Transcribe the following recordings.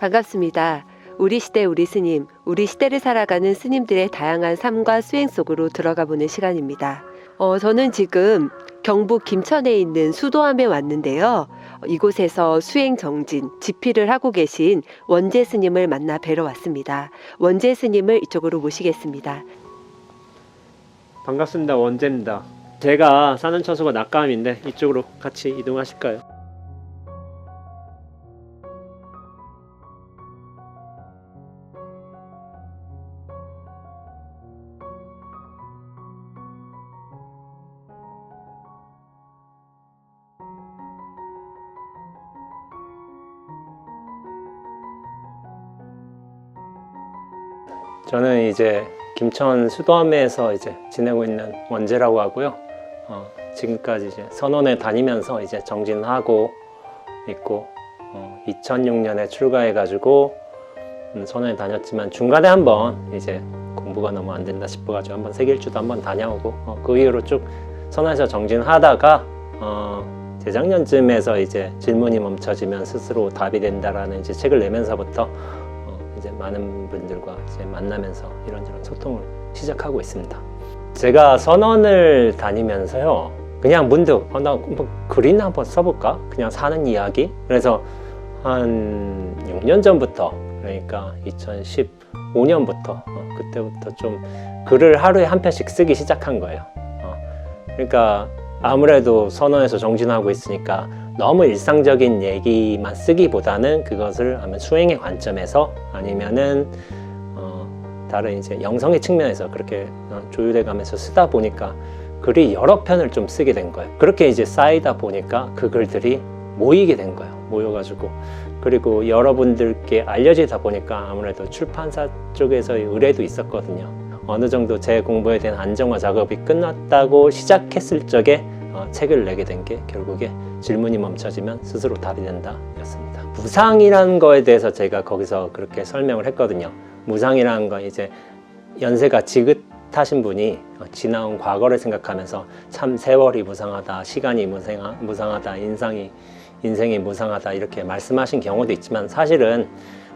반갑습니다. 우리 시대 우리 스님, 우리 시대를 살아가는 스님들의 다양한 삶과 수행 속으로 들어가 보는 시간입니다. 어, 저는 지금 경북 김천에 있는 수도암에 왔는데요. 어, 이곳에서 수행 정진, 집필을 하고 계신 원재 스님을 만나 뵈러 왔습니다. 원재 스님을 이쪽으로 모시겠습니다. 반갑습니다. 원재입니다. 제가 사는 처소가 낙감인데 이쪽으로 같이 이동하실까요? 저는 이제 김천 수도암에서 이제 지내고 있는 원재라고 하고요. 어, 지금까지 이제 선원에 다니면서 이제 정진하고 있고 어, 2006년에 출가해가지고 음, 선원에 다녔지만 중간에 한번 이제 공부가 너무 안 된다 싶어가지고 한번 세길주도 한번 다녀오고 어, 그 이후로 쭉 선원에서 정진하다가 어, 재작년쯤에서 이제 질문이 멈춰지면 스스로 답이 된다라는 이제 책을 내면서부터 어, 이제 많은 분들과 이제 만나면서 이런저런 소통을 시작하고 있습니다. 제가 선언을 다니면서요, 그냥 문득 어, 나뭐 글이나 한번 써볼까? 그냥 사는 이야기. 그래서 한 6년 전부터 그러니까 2015년부터 그때부터 좀 글을 하루에 한 편씩 쓰기 시작한 거예요. 어, 그러니까 아무래도 선언에서 정진하고 있으니까 너무 일상적인 얘기만 쓰기보다는 그것을 아마 수행의 관점에서 아니면은 어, 다른 이제 영성의 측면에서 그렇게 어, 조율해 가면서 쓰다 보니까 글이 여러 편을 좀 쓰게 된 거예요. 그렇게 이제 쌓이다 보니까 그 글들이 모이게 된 거예요. 모여가지고 그리고 여러분들께 알려지다 보니까 아무래도 출판사 쪽에서의 의뢰도 있었거든요. 어느 정도 제 공부에 대한 안정화 작업이 끝났다고 시작했을 적에 어, 책을 내게 된 게 결국에 질문이 멈춰지면 스스로 답이 된다 였습니다. 무상이라는 거에 대해서 제가 거기서 그렇게 설명을 했거든요. 무상이라는 건 이제 연세가 지긋하신 분이 어, 지나온 과거를 생각하면서 참 세월이 무상하다, 시간이 무상하, 무상하다, 인상이 인생이 무상하다 이렇게 말씀하신 경우도 있지만 사실은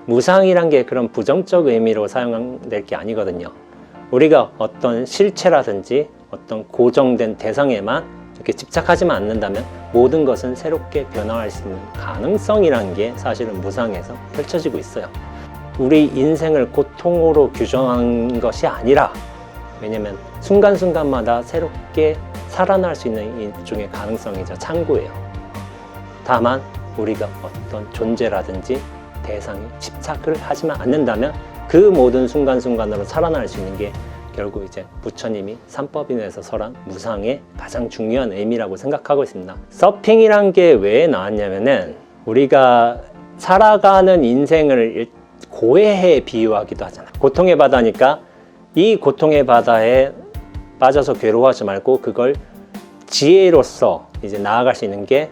무상이란 게 그런 부정적 의미로 사용될 게 아니거든요. 우리가 어떤 실체라든지 어떤 고정된 대상에만 이렇게 집착하지만 않는다면 모든 것은 새롭게 변화할 수 있는 가능성이라는 게 사실은 무상에서 펼쳐지고 있어요. 우리 인생을 고통으로 규정한 것이 아니라 왜냐면 순간순간마다 새롭게 살아날 수 있는 일종의 가능성이자 창구예요. 다만 우리가 어떤 존재라든지 대상에 집착을 하지만 않는다면 그 모든 순간순간으로 살아날 수 있는 게 결국 이제 부처님이 삼법인에서 설한 무상의 가장 중요한 의미라고 생각하고 있습니다. 서핑이란 게 왜 나왔냐면은 우리가 살아가는 인생을 일- 고해에 비유하기도 하잖아요. 고통의 바다니까 이 고통의 바다에 빠져서 괴로워하지 말고 그걸 지혜로서 이제 나아갈 수 있는 게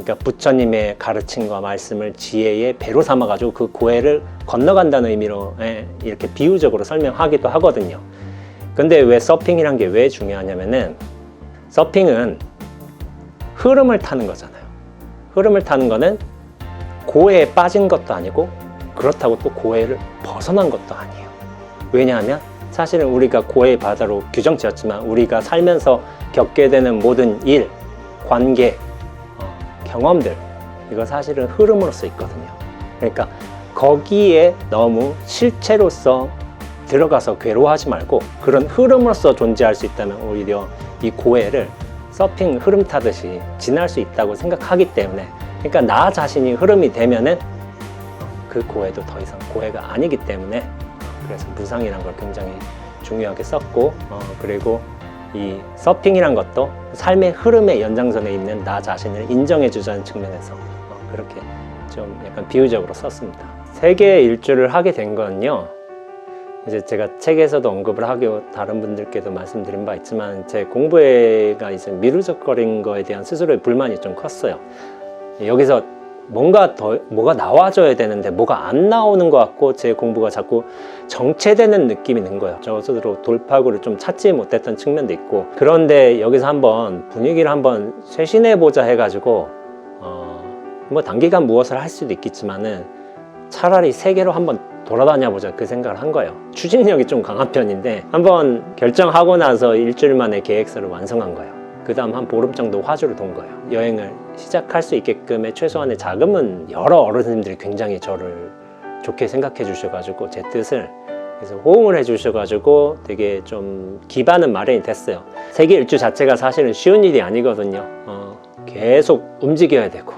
그러니까 부처님의 가르침과 말씀을 지혜의 배로 삼아가지고 그 고해를 건너간다는 의미로 예, 이렇게 비유적으로 설명하기도 하거든요. 근데 왜 서핑이란 게 왜 중요하냐면은 서핑은 흐름을 타는 거잖아요. 흐름을 타는 거는 고해에 빠진 것도 아니고 그렇다고 또 고해를 벗어난 것도 아니에요. 왜냐하면 사실은 우리가 고해의 바다로 규정 지었지만 우리가 살면서 겪게 되는 모든 일, 관계, 어, 경험들 이거 사실은 흐름으로서 있거든요. 그러니까 거기에 너무 실체로서 들어가서 괴로워하지 말고 그런 흐름으로서 존재할 수 있다면 오히려 이 고해를 서핑 흐름 타듯이 지날 수 있다고 생각하기 때문에 그러니까 나 자신이 흐름이 되면은 그 고해도 더 이상 고해가 아니기 때문에 그래서 무상이란 걸 굉장히 중요하게 썼고 어, 그리고 이 서핑이란 것도 삶의 흐름의 연장선에 있는 나 자신을 인정해 주자는 측면에서 어, 그렇게 좀 약간 비유적으로 썼습니다. 세계 일주를 하게 된 건요. 이제 제가 책에서도 언급을 하고 다른 분들께도 말씀드린 바 있지만 제 공부가 이제 미루적거린 거에 대한 스스로의 불만이 좀 컸어요. 여기서 뭔가 더 뭐가 나와줘야 되는데 뭐가 안 나오는 것 같고 제 공부가 자꾸 정체되는 느낌이 든 거예요. 저 스스로 돌파구를 좀 찾지 못했던 측면도 있고 그런데 여기서 한번 분위기를 한번 쇄신해 보자 해가지고 어, 뭐 단기간 무엇을 할 수도 있겠지만은 차라리 세계로 한번 돌아다녀 보자 그 생각을 한 거예요. 추진력이 좀 강한 편인데 한번 결정하고 나서 일주일 만에 계획서를 완성한 거예요. 그 다음 한 보름 정도 화주를 돈 거예요. 여행을 시작할 수 있게끔의 최소한의 자금은 여러 어르신들이 굉장히 저를 좋게 생각해 주셔가지고 제 뜻을 그래서 호응을 해 주셔가지고 되게 좀 기반은 마련이 됐어요. 세계 일주 자체가 사실은 쉬운 일이 아니거든요. 어, 계속 움직여야 되고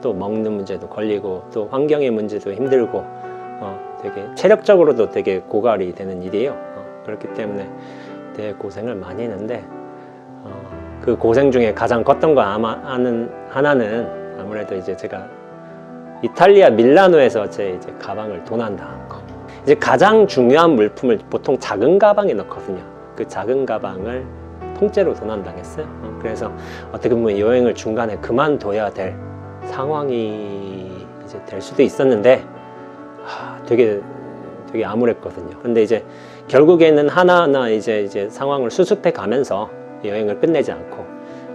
또 먹는 문제도 걸리고 또 환경의 문제도 힘들고 어, 되게 체력적으로도 되게 고갈이 되는 일이에요. 어, 그렇기 때문에 되게 고생을 많이 했는데 어, 그 고생 중에 가장 컸던 거 아마 아는 하나는 아무래도 이제 제가 이탈리아 밀라노에서 제 이제 가방을 도난당한 거. 이제 가장 중요한 물품을 보통 작은 가방에 넣거든요. 그 작은 가방을 통째로 도난당했어요. 어, 그래서 어떻게 보면 여행을 중간에 그만둬야 될 상황이 이제 될 수도 있었는데 하, 되게 되게 암울했거든요. 근데 이제 결국에는 하나하나 이제 이제 상황을 수습해 가면서 여행을 끝내지 않고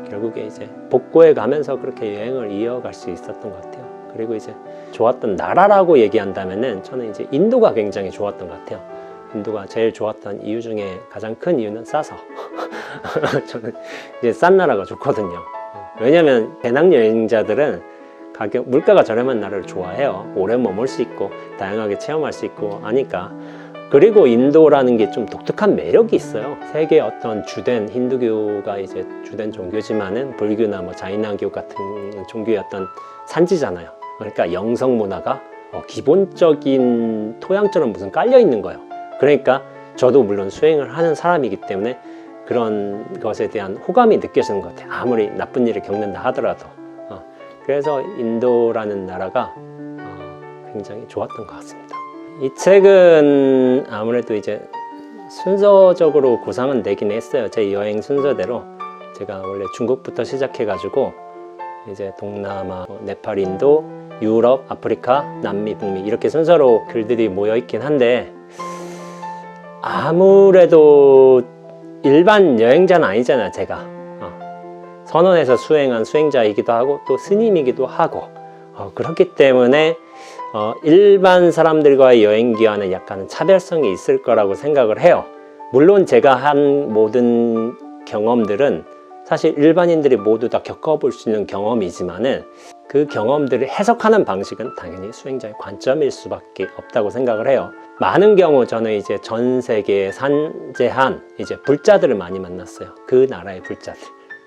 결국에 이제 복고해 가면서 그렇게 여행을 이어갈 수 있었던 것 같아요. 그리고 이제 좋았던 나라라고 얘기한다면은 저는 이제 인도가 굉장히 좋았던 것 같아요. 인도가 제일 좋았던 이유 중에 가장 큰 이유는 싸서 저는 이제 싼 나라가 좋거든요. 왜냐하면 배낭 여행자들은 가격 물가가 저렴한 나라를 좋아해요. 오래 머물 수 있고 다양하게 체험할 수 있고 하니까. 그리고 인도라는 게 좀 독특한 매력이 있어요. 세계 어떤 주된 힌두교가 이제 주된 종교지만은 불교나 뭐 자이나교 같은 종교의 어떤 산지잖아요. 그러니까 영성 문화가 어, 기본적인 토양처럼 무슨 깔려 있는 거예요. 그러니까 저도 물론 수행을 하는 사람이기 때문에 그런 것에 대한 호감이 느껴지는 것 같아요. 아무리 나쁜 일을 겪는다 하더라도. 어, 그래서 인도라는 나라가 어, 굉장히 좋았던 것 같습니다. 이 책은 아무래도 이제 순서적으로 구상은 되긴 했어요. 제 여행 순서대로 제가 원래 중국부터 시작해가지고 이제 동남아, 뭐 네팔, 인도, 유럽, 아프리카, 남미, 북미 이렇게 순서로 글들이 모여 있긴 한데 아무래도 일반 여행자는 아니잖아요, 제가. 어. 선원에서 수행한 수행자이기도 하고 또 스님이기도 하고 어, 그렇기 때문에 어, 일반 사람들과의 여행 기간에 약간 차별성이 있을 거라고 생각을 해요. 물론 제가 한 모든 경험들은 사실 일반인들이 모두 다 겪어볼 수 있는 경험이지만은 그 경험들을 해석하는 방식은 당연히 수행자의 관점일 수밖에 없다고 생각을 해요. 많은 경우 저는 이제 전 세계에 산재한 이제 불자들을 많이 만났어요. 그 나라의 불자들.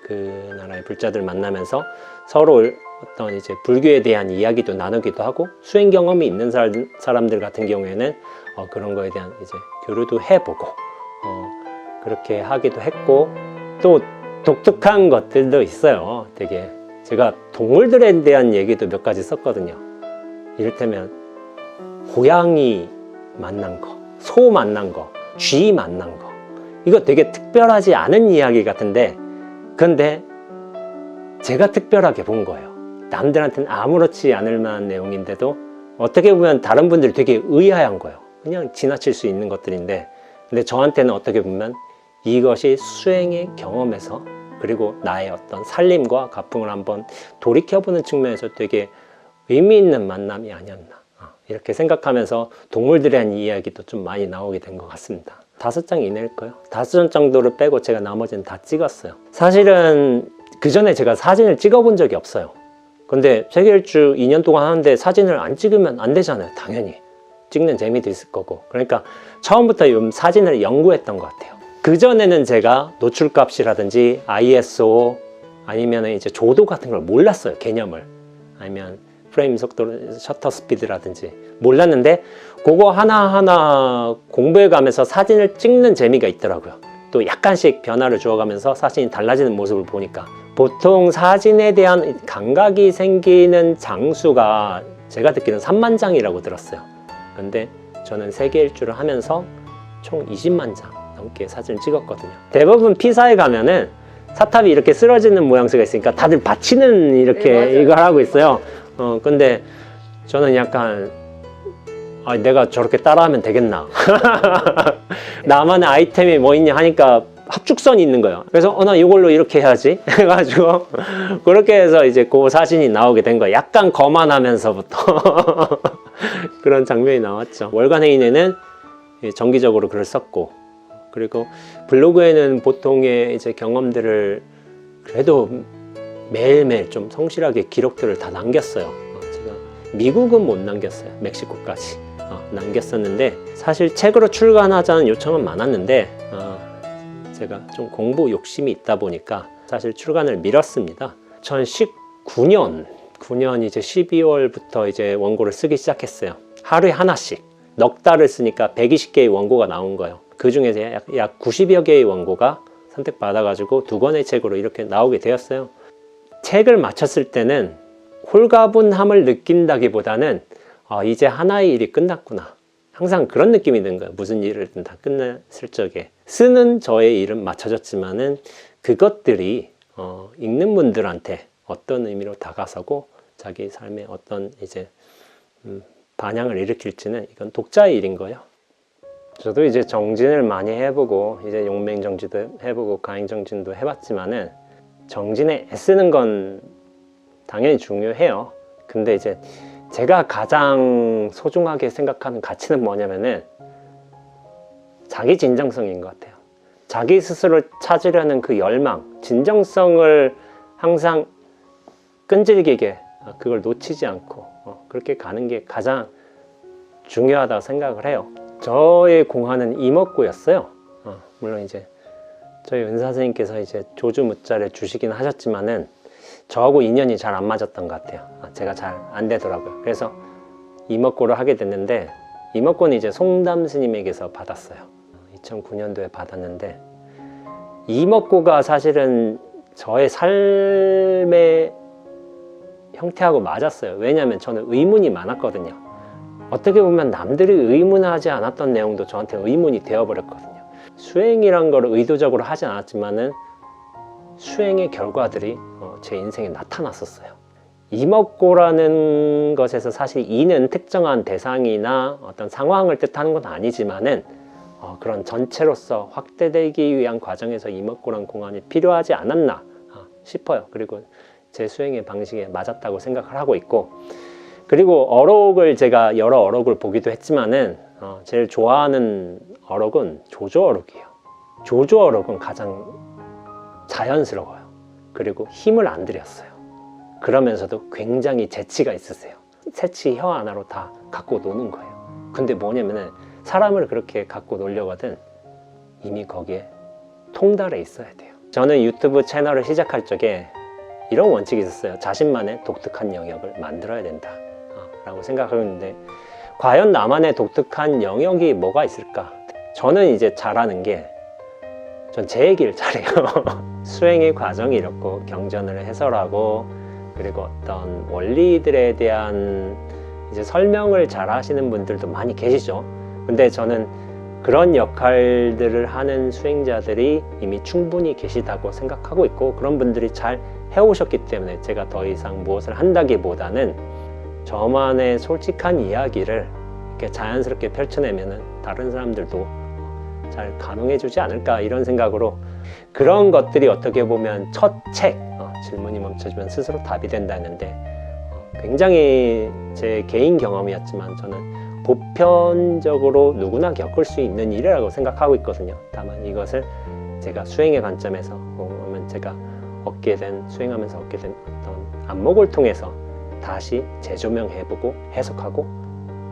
그 나라의 불자들 만나면서 서로 어떤 이제 불교에 대한 이야기도 나누기도 하고 수행 경험이 있는 사람, 사람들 같은 경우에는 어, 그런 거에 대한 이제 교류도 해보고 어, 그렇게 하기도 했고 또 독특한 것들도 있어요. 되게 제가 동물들에 대한 얘기도 몇 가지 썼거든요. 이를테면 고양이 만난 거, 소 만난 거, 쥐 만난 거. 이거 되게 특별하지 않은 이야기 같은데 근데 제가 특별하게 본 거예요. 남들한테는 아무렇지 않을 만한 내용인데도 어떻게 보면 다른 분들이 되게 의아한 거예요. 그냥 지나칠 수 있는 것들인데 근데 저한테는 어떻게 보면 이것이 수행의 경험에서 그리고 나의 어떤 살림과 가풍을 한번 돌이켜보는 측면에서 되게 의미 있는 만남이 아니었나 어, 이렇게 생각하면서 동물들에 대한 이야기도 좀 많이 나오게 된 것 같습니다. 다섯 장 이내일 거예요. 다섯 장 정도를 빼고 제가 나머지는 다 찍었어요. 사실은 그 전에 제가 사진을 찍어본 적이 없어요. 근데 세계 일주 2년 동안 하는데 사진을 안 찍으면 안 되잖아요. 당연히. 찍는 재미도 있을 거고. 그러니까 처음부터 좀 사진을 연구했던 것 같아요. 그전에는 제가 노출값이라든지 ISO 아니면 이제 조도 같은 걸 몰랐어요. 개념을. 아니면 프레임 속도, 셔터 스피드라든지 몰랐는데 그거 하나하나 공부해 가면서 사진을 찍는 재미가 있더라고요. 또 약간씩 변화를 주어가면서 사진이 달라지는 모습을 보니까 보통 사진에 대한 감각이 생기는 장수가 제가 듣기는 3만 장이라고 들었어요. 근데 저는 세계 일주를 하면서 총 20만 장 넘게 사진을 찍었거든요. 대부분 피사에 가면은 사탑이 이렇게 쓰러지는 모양새가 있으니까 다들 받치는 이렇게 네. 이걸 하고 있어요. 어, 근데 저는 약간 아, 내가 저렇게 따라하면 되겠나. 나만의 아이템이 뭐 있냐 하니까 합축선이 있는 거예요. 그래서 어, 나 이걸로 이렇게 해야지. 해가지고 그렇게 해서 이제 그 사진이 나오게 된 거예요. 약간 거만하면서부터. 그런 장면이 나왔죠. 월간 회의내는 예, 정기적으로 글을 썼고 그리고 블로그에는 보통의 이제 경험들을 그래도 매일매일 좀 성실하게 기록들을 다 남겼어요. 어, 제가 미국은 못 남겼어요. 멕시코까지 어, 남겼었는데 사실 책으로 출간하자는 요청은 많았는데 어, 제가 좀 공부 욕심이 있다 보니까 사실 출간을 미뤘습니다. 2019년 9년 이제 12월부터 이제 원고를 쓰기 시작했어요. 하루에 하나씩 넉 달을 쓰니까 120개의 원고가 나온 거예요. 그 중에서 약, 약 90여 개의 원고가 선택받아가지고 두 권의 책으로 이렇게 나오게 되었어요. 책을 마쳤을 때는 홀가분함을 느낀다기보다는 아, 이제 하나의 일이 끝났구나. 항상 그런 느낌이 드는 거예요. 무슨 일을든 다 끝났을 적에. 쓰는 저의 일은 마쳐졌지만은 그것들이 어, 읽는 분들한테 어떤 의미로 다가서고 자기 삶에 어떤 이제 음, 반향을 일으킬지는 이건 독자의 일인 거예요. 저도 이제 정진을 많이 해보고 이제 용맹 정진도 해보고 가행 정진도 해봤지만은 정진에 애쓰는 건 당연히 중요해요. 근데 이제 제가 가장 소중하게 생각하는 가치는 뭐냐면은 자기 진정성인 것 같아요. 자기 스스로를 찾으려는 그 열망, 진정성을 항상 끈질기게 그걸 놓치지 않고 어, 그렇게 가는 게 가장 중요하다고 생각을 해요. 저의 공화는 이목구였어요. 어, 물론 이제 저희 은사 선생님께서 이제 조주 무자를 주시긴 하셨지만은 저하고 인연이 잘 안 맞았던 것 같아요. 아, 제가 잘 안 되더라고요. 그래서 이목구를 하게 됐는데 이목구는 이제 송담 스님에게서 받았어요. 2009년도에 받았는데 이목구가 사실은 저의 삶의 형태하고 맞았어요. 왜냐하면 저는 의문이 많았거든요. 어떻게 보면 남들이 의문하지 않았던 내용도 저한테 의문이 되어버렸거든요. 수행이란 걸 의도적으로 하지 않았지만 은 수행의 결과들이 어, 제 인생에 나타났었어요. 이먹고라는 것에서 사실 이는 특정한 대상이나 어떤 상황을 뜻하는 건 아니지만은 어, 그런 전체로서 확대되기 위한 과정에서 이먹고란 공간이 필요하지 않았나 어, 싶어요. 그리고 제 수행의 방식에 맞았다고 생각을 하고 있고 그리고 어록을 제가 여러 어록을 보기도 했지만은 어, 제일 좋아하는 어록은 조조 어록이에요. 조조 어록은 가장 자연스러워요. 그리고 힘을 안 들였어요. 그러면서도 굉장히 재치가 있으세요. 새치 혀 하나로 다 갖고 노는 거예요. 근데 뭐냐면은 사람을 그렇게 갖고 놀려거든 이미 거기에 통달해 있어야 돼요. 저는 유튜브 채널을 시작할 적에 이런 원칙이 있었어요. 자신만의 독특한 영역을 만들어야 된다. 어, 라고 생각하고 있는데, 과연 나만의 독특한 영역이 뭐가 있을까? 저는 이제 잘하는 게, 전 제 얘기를 잘해요. 수행의 과정이 이렇고, 경전을 해설하고, 그리고 어떤 원리들에 대한 이제 설명을 잘 하시는 분들도 많이 계시죠. 근데 저는 그런 역할들을 하는 수행자들이 이미 충분히 계시다고 생각하고 있고, 그런 분들이 잘 해오셨기 때문에 제가 더 이상 무엇을 한다기보다는 저만의 솔직한 이야기를 이렇게 자연스럽게 펼쳐내면은 다른 사람들도 잘 감흥해 주지 않을까 이런 생각으로 그런 것들이 어떻게 보면 첫책 어, 질문이 멈춰지면 스스로 답이 된다는데 어, 굉장히 제 개인 경험이었지만 저는 보편적으로 누구나 겪을 수 있는 일이라고 생각하고 있거든요. 다만 이것을 제가 수행의 관점에서 혹은 제가 얻게 된 수행하면서 얻게 된 어떤 안목을 통해서 다시 재조명해보고 해석하고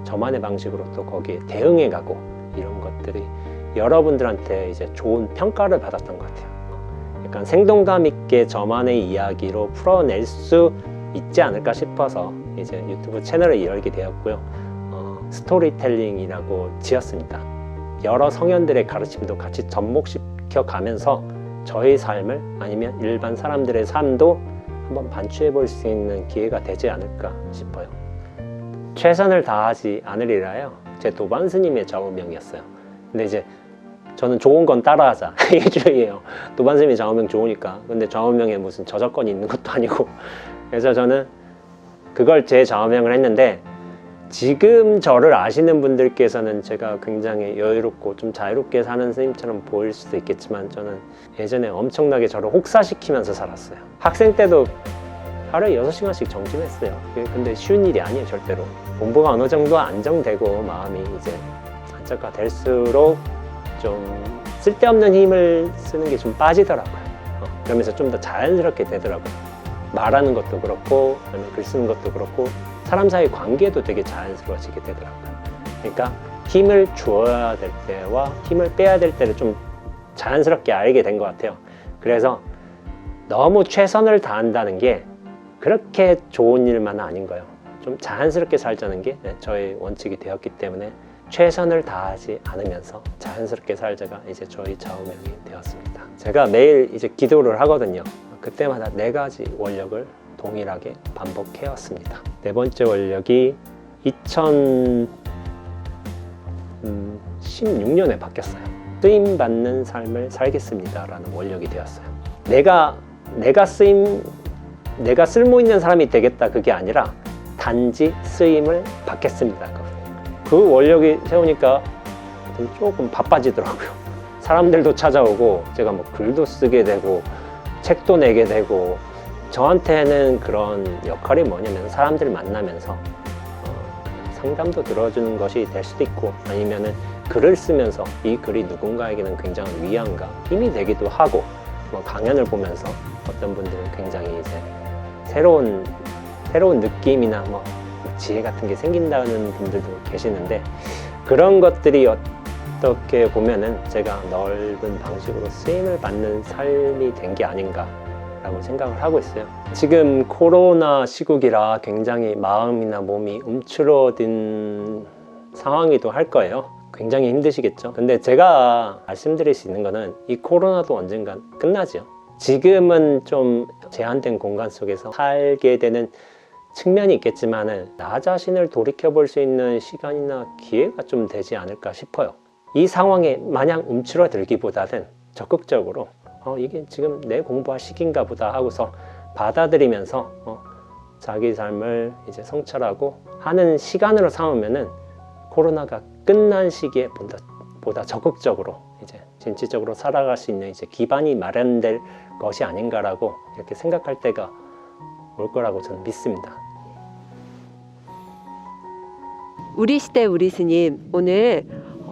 저만의 방식으로 또 거기에 대응해가고 이런 것들이 여러분들한테 이제 좋은 평가를 받았던 것 같아요. 약간 생동감 있게 저만의 이야기로 풀어낼 수 있지 않을까 싶어서 이제 유튜브 채널을 열게 되었고요. 어, 스토리텔링이라고 지었습니다. 여러 성현들의 가르침도 같이 접목시켜 가면서 저의 삶을 아니면 일반 사람들의 삶도 한번 반추해 볼 수 있는 기회가 되지 않을까 싶어요. 최선을 다하지 않으리라요. 제 도반 스님의 좌우명이었어요. 근데 이제 저는 좋은 건 따라하자 이게 주의예요. 도반 스님의 좌우명 좋으니까. 근데 좌우명에 무슨 저작권이 있는 것도 아니고. 그래서 저는 그걸 제 좌우명을 했는데 지금 저를 아시는 분들께서는 제가 굉장히 여유롭고 좀 자유롭게 사는 스님처럼 보일 수도 있겠지만 저는 예전에 엄청나게 저를 혹사시키면서 살았어요. 학생 때도 하루에 6시간씩 정진했어요. 그게 근데 쉬운 일이 아니에요, 절대로. 공부가 어느 정도 안정되고 마음이 이제 안정화 될수록 좀 쓸데없는 힘을 쓰는 게 좀 빠지더라고요. 어, 그러면서 좀 더 자연스럽게 되더라고요. 말하는 것도 그렇고, 글 쓰는 것도 그렇고, 사람 사이 관계도 되게 자연스러워지게 되더라고요. 그러니까 힘을 주어야 될 때와 힘을 빼야 될 때를 좀 자연스럽게 알게 된 것 같아요. 그래서 너무 최선을 다한다는 게 그렇게 좋은 일만은 아닌 거예요. 좀 자연스럽게 살자는 게 네, 저의 원칙이 되었기 때문에 최선을 다하지 않으면서 자연스럽게 살자가 이제 저희 좌우명이 되었습니다. 제가 매일 이제 기도를 하거든요. 그때마다 네 가지 원력을 동일하게 반복해 왔습니다. 네 번째 원력이 2016년에 바뀌었어요. 쓰임 받는 삶을 살겠습니다라는 원력이 되었어요. 내가 내가 쓰임 내가 쓸모 있는 사람이 되겠다 그게 아니라 단지 쓰임을 받겠습니다. 그 원력이 세우니까 조금 바빠지더라고요. 사람들도 찾아오고 제가 뭐 글도 쓰게 되고 책도 내게 되고 저한테는 그런 역할이 뭐냐면 사람들 만나면서 어, 상담도 들어주는 것이 될 수도 있고 아니면은 글을 쓰면서 이 글이 누군가에게는 굉장한 위안과 힘이 되기도 하고 뭐 강연을 보면서 어떤 분들은 굉장히 이제 새로운 새로운 느낌이나 뭐 지혜 같은 게 생긴다는 분들도 계시는데 그런 것들이 어떻게 보면은 제가 넓은 방식으로 쓰임을 받는 삶이 된 게 아닌가 라고 생각을 하고 있어요. 지금 코로나 시국이라 굉장히 마음이나 몸이 움츠러든 상황이기도 할 거예요. 굉장히 힘드시겠죠. 근데 제가 말씀드릴 수 있는 거는 이 코로나도 언젠간 끝나죠. 지금은 좀 제한된 공간 속에서 살게 되는 측면이 있겠지만은 나 자신을 돌이켜 볼 수 있는 시간이나 기회가 좀 되지 않을까 싶어요. 이 상황에 마냥 움츠러들기보다는 적극적으로 어, 이게 지금 내 공부할 시기인가 보다 하고서 받아들이면서 어, 자기 삶을 이제 성찰하고 하는 시간으로 삼으면은 코로나가 끝난 시기에 보다, 보다 적극적으로 이제 진취적으로 살아갈 수 있는 이제 기반이 마련될 것이 아닌가라고 이렇게 생각할 때가 올 거라고 저는 믿습니다. 우리 시대 우리 스님 오늘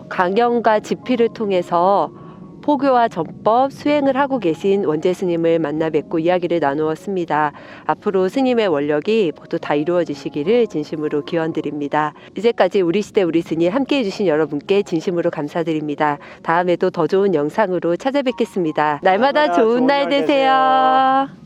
강연과 집필을 통해서 포교와 전법 수행을 하고 계신 원재 스님을 만나 뵙고 이야기를 나누었습니다. 앞으로 스님의 원력이 모두 다 이루어지시기를 진심으로 기원드립니다. 이제까지 우리 시대 우리 스님 함께 해주신 여러분께 진심으로 감사드립니다. 다음에도 더 좋은 영상으로 찾아뵙겠습니다. 날마다 날마다 좋은 좋은 날날 되세요.